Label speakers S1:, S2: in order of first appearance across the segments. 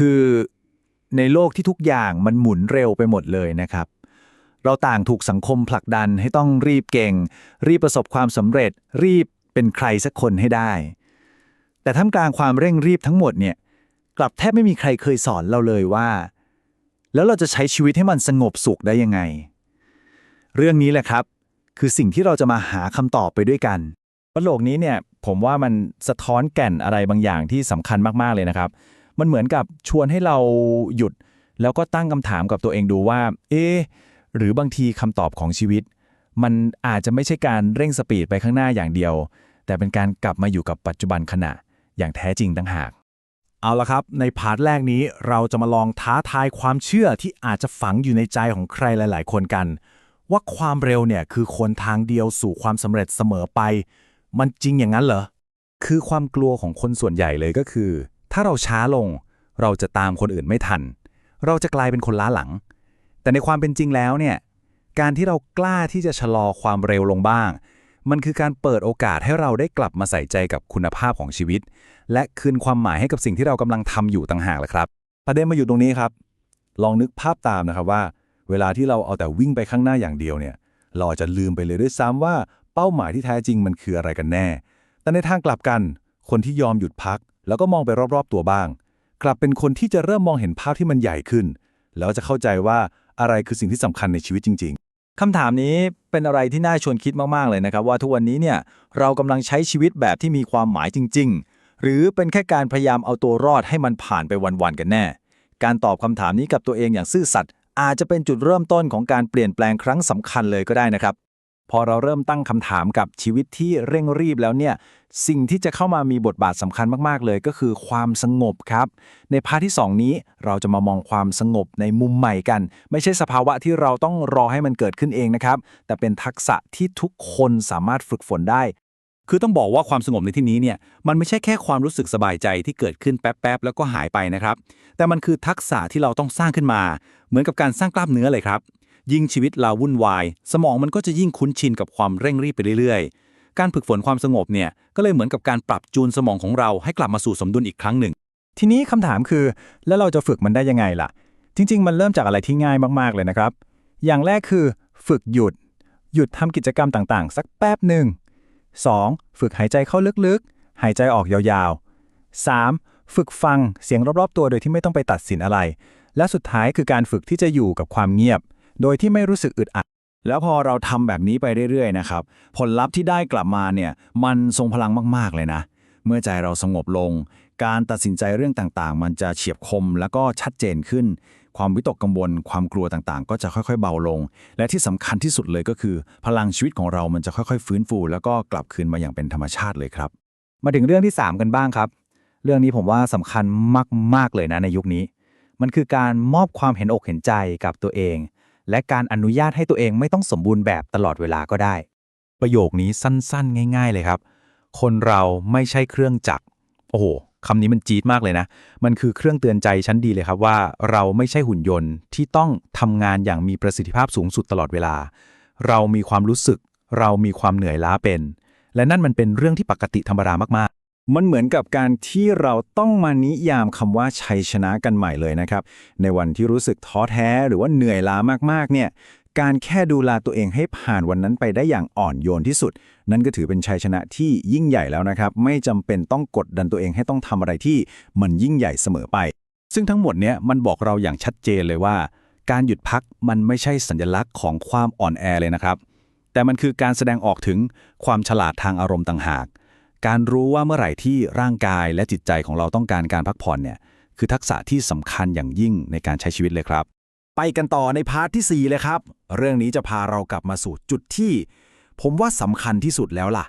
S1: คือในโลกที่ทุกอย่างมันหมุนเร็วไปหมดเลยนะครับ เราต่างถูกสังคมผลักดันให้ต้องรีบเก่ง รีบประสบความสำเร็จ รีบเป็นใครสักคนให้ได้ แต่ท่ามกลางความเร่งรีบทั้งหมดเนี่ยกลับแทบไม่มีใครเคยสอนเราเลยว่า แล้วเราจะใช้ชีวิตให้มันสงบสุขได้ยังไง เรื่องนี้แหละครับ คือสิ่งที่เราจะมาหาคำตอบไปด้วยกัน
S2: ประโลกนี้เนี่ยผมว่ามันสะท้อนแก่นอะไรบางอย่างที่สำคัญมากๆเลยนะครับ มันเหมือนกับชวนให้เราหยุด แล้วก็ตั้งคำถามกับตัวเองดูว่า เอ๊ะหรือบางทีคำตอบของชีวิต มันอาจจะไม่ใช่การเร่งสปีดไปข้างหน้าอย่างเดียว แต่เป็นการกลับมาอยู่กับปัจจุบันขณะ อย่างแท้จริงตั้งหาก
S3: เอาละครับ ในพาร์ทแรกนี้เราจะมาลองท้าทายความเชื่อที่อาจจะฝังอยู่ในใจของใครหลาย ๆ คนกัน ว่าความเร็วเนี่ยคือคนทางเดียวสู่ความสำเร็จเสมอไป มันจริงอย่างนั้นเหรอ
S2: คือความกลัวของคนส่วนใหญ่เลยก็คือ ถ้าเราช้าลง เราจะตามคนอื่นไม่ทัน เราจะกลายเป็นคนล้าหลัง แต่ในความเป็นจริงแล้วเนี่ย การที่เรากล้าที่จะชะลอความเร็วลงบ้าง มันคือการเปิดโอกาสให้เราได้กลับมาใส่ใจกับคุณภาพของชีวิต และคืนความหมายให้กับสิ่งที่เรากำลังทำอยู่ต่างหากแหละครับ
S4: ประเด็นมาอยู่ตรงนี้ครับ ลองนึกภาพตามนะครับว่า เวลาที่เราเอาแต่วิ่งไปข้างหน้าอย่างเดียวเนี่ย เราจจะลืมไปเลยด้วยซ้ำว่าเป้าหมายที่แท้จริงมันคืออะไรกันแน่ แต่ในทางกลับกัน คนที่ยอมหยุดพัก แล้วก็มองไปรอบๆตัวบ้าง กลับเป็นคนที่จะเริ่มมองเห็นภาพที่มันใหญ่ขึ้น แล้วจะเข้าใจว่าอะไรคือสิ่งที่สำคัญในชีวิตจริง ๆ
S1: คำถามนี้เป็นอะไรที่น่าชวนคิดมากๆเลยนะครับ ว่าทุกวันนี้เนี่ยเรากำลังใช้ชีวิตแบบที่มีความหมายจริง ๆ หรือเป็นแค่การพยายามเอาตัวรอดให้มันผ่านไปวันๆกันแน่ การตอบคำถามนี้กับตัวเองอย่างซื่อสัตย์อาจจะเป็นจุดเริ่มต้นของการเปลี่ยนแปลงครั้งสำคัญเลยก็ได้นะครับ พอเราเริ่มตั้งคำถามกับชีวิตที่เร่งรีบแล้วเนี่ย สิ่งที่จะเข้ามามีบทบาทสำคัญมากๆเลยก็คือความสงบครับ ในพาร์ทที่ 2 นี้เราจะมามองความสงบในมุมใหม่กัน ไม่ใช่สภาวะที่เราต้องรอให้มันเกิดขึ้นเองนะครับ แต่เป็นทักษะที่ทุกคนสามารถฝึกฝนได้
S5: คือต้องบอกว่าความสงบในที่นี้เนี่ยมันไม่ใช่แค่ความรู้สึกสบายใจที่เกิดขึ้นแป๊บๆแล้วก็หายไปนะครับ แต่มันคือทักษะที่เราต้องสร้างขึ้นมา เหมือนกับการสร้างกล้ามเนื้อเลยครับ ยิ่งชีวิตเราวุ่นวาย สมองมันก็จะยิ่งคุ้นชินกับความเร่งรีบไปเรื่อยๆ การฝึกฝนความสงบเนี่ยก็เลยเหมือนกับการปรับจูนสมองของเราให้กลับมาสู่สมดุลอีกครั้งหนึ่ง
S2: ทีนี้คำถามคือ แล้วเราจะฝึกมันได้ยังไงล่ะ จริง ๆ มันเริ่มจากอะไรที่ง่ายมากๆเลยนะครับ อย่างแรกคือ ฝึกหยุด หยุดทำกิจกรรมต่างๆ สักแป๊บหนึ่ง 2. ฝึกหายใจเข้าลึกๆ หายใจออกยาวๆ 3. ฝึกฟังเสียงรอบๆ ตัวโดยที่ไม่ต้องไปตัดสินอะไร และสุดท้ายคือการฝึกที่จะอยู่กับความเงียบ โดยที่ไม่รู้สึกอึดอัด
S1: แล้วพอเราทำแบบนี้ไปเรื่อยๆนะครับผลลัพธ์ที่ได้กลับมาเนี่ยมันทรงพลังมากๆเลยนะ เมื่อใจเราสงบลง การตัดสินใจเรื่องต่างๆ มันจะเฉียบคมแล้วก็ชัดเจนขึ้น ความวิตกกังวลความกลัวต่างๆ ก็จะค่อยๆ เบาลง และที่สำคัญที่สุดเลยก็คือ พลังชีวิตของเรามันจะค่อยๆ ฟื้นฟู แล้วก็กลับคืนมาอย่างเป็นธรรมชาติเลยครับ
S2: มาถึงเรื่องที่ 3 กันบ้างครับ เรื่องนี้ผมว่าสำคัญมากๆเลยนะในยุคนี้ มันคือการมอบความเห็นอกเห็นใจกับตัวเอง และการอนุญาตให้ตัวเองไม่ต้องสมบูรณ์แบบตลอดเวลาก็ได้
S3: ประโยคนี้สั้นๆ ง่าย ๆ เลยครับ คนเราไม่ใช่เครื่องจักรโอ้โหคำนี้มันจี๊ดมากเลยนะ มันคือเครื่องเตือนใจชั้นดีเลยครับว่าเราไม่ใช่หุ่นยนต์ที่ต้องทำงานอย่างมีประสิทธิภาพสูงสุดตลอดเวลา เรามีความรู้สึก เรามีความเหนื่อยล้าเป็น และนั่นมันเป็นเรื่องที่ปกติธรรมดามาก
S1: มันเหมือนกับการที่เราต้องมานิยามคำว่าชัยชนะกันใหม่เลยนะครับ ในวันที่รู้สึกท้อแท้หรือว่าเหนื่อยล้ามากๆเนี่ยการแค่ดูแลตัวเองให้ผ่านวันนั้นไปได้อย่างอ่อนโยนที่สุด นั่นก็ถือเป็นชัยชนะที่ยิ่งใหญ่แล้วนะครับ ไม่จำเป็นต้องกดดันตัวเองให้ต้องทำอะไรที่มันยิ่งใหญ่เสมอไป
S5: ซึ่งทั้งหมดเนี้ยมันบอกเราอย่างชัดเจนเลยว่า การหยุดพักมันไม่ใช่สัญลักษณ์ของความอ่อนแอเลยนะครับ แต่มันคือการแสดงออกถึงความฉลาดทางอารมณ์ต่างหาก การรู้ว่าเมื่อไหร่ที่ร่างกายและจิตใจของเราต้องการการพักผ่อนเนี่ยคือทักษะที่สำคัญอย่างยิ่งในการใช้ชีวิตเลยครับ
S3: ไปกันต่อในพาร์ทที่ 4 เลยครับ เรื่องนี้จะพาเรากลับมาสู่จุดที่ ผมว่าสำคัญที่สุดแล้วล่ะ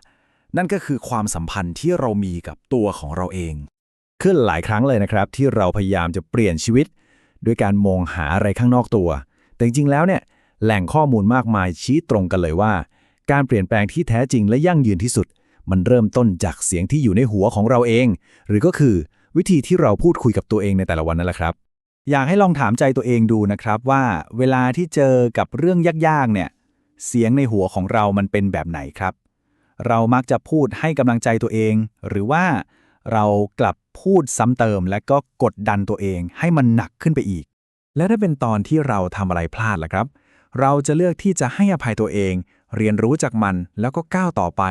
S3: นั่นก็คือความสัมพันธ์ที่เรามีกับตัวของเราเอง
S2: ขึ้นหลายครั้งเลยนะครับ ที่เราพยายามจะเปลี่ยนชีวิต ด้วยการมองหาอะไรข้างนอกตัว แต่จริงๆแล้วเนี่ยแหล่งข้อมูลมากมายชี้ตรงกันเลยว่า การเปลี่ยนแปลงที่แท้จริงและยั่งยืนที่สุด มันเริ่มต้นจากเสียงที่อยู่ในหัวของเราเอง หรือก็คือวิธีที่เราพูดคุยกับตัวเองในแต่ละวันนั่นแหละครับ อยากให้ลองถามใจตัวเองดูนะครับว่าเวลาที่เจอกับเรื่องยากๆเนี่ยเสียงในหัวของเรามันเป็นแบบไหนครับ เรามักจะพูดให้กำลังใจตัวเอง หรือว่า
S3: เรากลับพูดซ้ำเติม และก็กดดันตัวเองให้มันหนักขึ้นไปอีก และถ้าเป็นตอนที่เราทำอะไรพลาดล่ะครับ เราจะเลือกที่จะให้อภัยตัวเอง เรียนรู้จากมันแล้วก็ก้าวต่อไป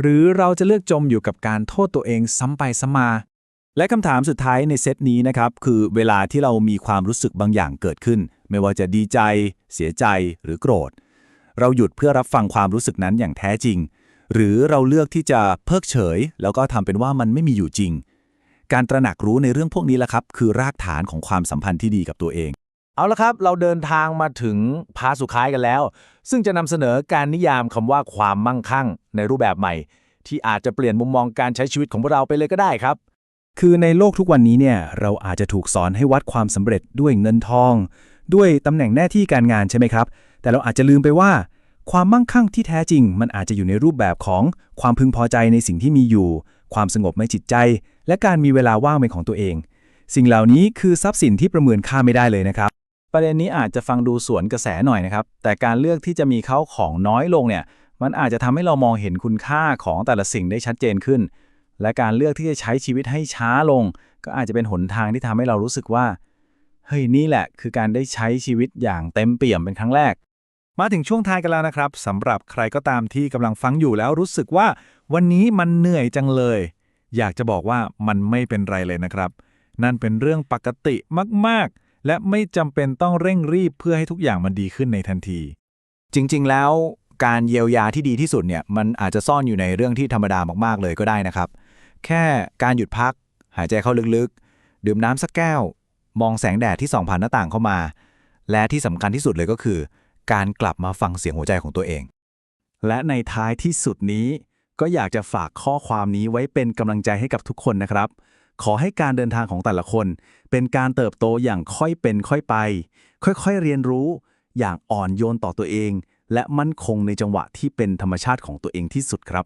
S3: หรือเราจะเลือกจมอยู่กับการโทษตัวเองซ้ำไปซ้ำมา
S1: และคำถามสุดท้ายในเซตนี้นะครับคือเวลาที่เรามีความรู้สึกบางอย่างเกิดขึ้น ไม่ว่าจะดีใจ เสียใจหรือโกรธ เราหยุดเพื่อรับฟังความรู้สึกนั้นอย่างแท้จริง หรือเราเลือกที่จะเพิกเฉย แล้วก็ทำเป็นว่ามันไม่มีอยู่จริง การตระหนักรู้ในเรื่องพวกนี้แหละครับ คือรากฐานของความสัมพันธ์ที่ดีกับตัวเอง
S2: เอาละครับ เราเดินทางมาถึงพาร์สุดท้ายกันแล้ว ซึ่งจะนำเสนอการนิยามคำว่าความมั่งคั่งในรูปแบบใหม่ ที่อาจจะเปลี่ยนมุมมองการใช้ชีวิตของพวกเราไปเลยก็ได้ครับ
S3: คือในโลกทุกวันนี้เนี่ยเราอาจจะถูกสอนให้วัดความสำเร็จด้วยเงินทอง ด้วยตำแหน่งหน้าที่การงานใช่ไหมครับ แต่เราอาจจะลืมไปว่า ความมั่งคั่งที่แท้จริง มันอาจจะอยู่ในรูปแบบของความพึงพอใจในสิ่งที่มีอยู่ ความสงบในจิตใจ และการมีเวลาว่างเป็นของตัวเอง สิ่งเหล่านี้คือทรัพย์สินที่ประเมินค่าไม่ได้เลยนะครับ
S1: ประเด็นนี้อาจจะฟังดูสวนกระแสหน่อยนะครับ แต่การเลือกที่จะมีเข้าของน้อยลงเนี่ย มันอาจจะทำให้เรามองเห็นคุณค่าของแต่ละสิ่งได้ชัดเจนขึ้น และการเลือกที่จะใช้ชีวิตให้ช้าลง ก็อาจจะเป็นหนทางที่ทำให้เรารู้สึกว่า เฮ้ยนี่แหละ คือการได้ใช้ชีวิตอย่างเต็มเปี่ยมเป็นครั้งแรก
S3: มาถึงช่วงท้ายกันแล้วนะครับสำหรับใครก็ตามที่กำลังฟังอยู่แล้วรู้สึกว่า วันนี้มันเหนื่อยจังเลย อยากจะบอกว่ามันไม่เป็นไรเลยนะครับ นั่นเป็นเรื่องปกติมากๆ และไม่จำเป็นต้องเร่งรีบเพื่อให้ทุกอย่างมันดีขึ้นในทันที
S1: จริง ๆ แล้วการเยียวยาที่ดีที่สุดเนี่ยมันอาจจะซ่อนอยู่ในเรื่องที่ธรรมดามากๆเลยก็ได้นะครับ แค่การหยุดพัก หายใจเข้าลึกๆ ดื่มน้ำสักแก้ว มองแสงแดดที่ส่องผ่านหน้าต่างเข้ามา และที่สำคัญที่สุดเลยก็คือ การกลับมาฟังเสียงหัวใจของตัวเอง และในท้ายที่สุดนี้ ก็อยากจะฝากข้อความนี้ไว้เป็นกำลังใจให้กับทุกคนนะครับ ขอให้การเดินทางของแต่ละคน เป็นการเติบโตอย่างค่อยเป็นค่อยไป ค่อยๆเรียนรู้ อย่างอ่อนโยนต่อตัวเอง และมั่นคงในจังหวะที่เป็นธรรมชาติของตัวเองที่สุดครับ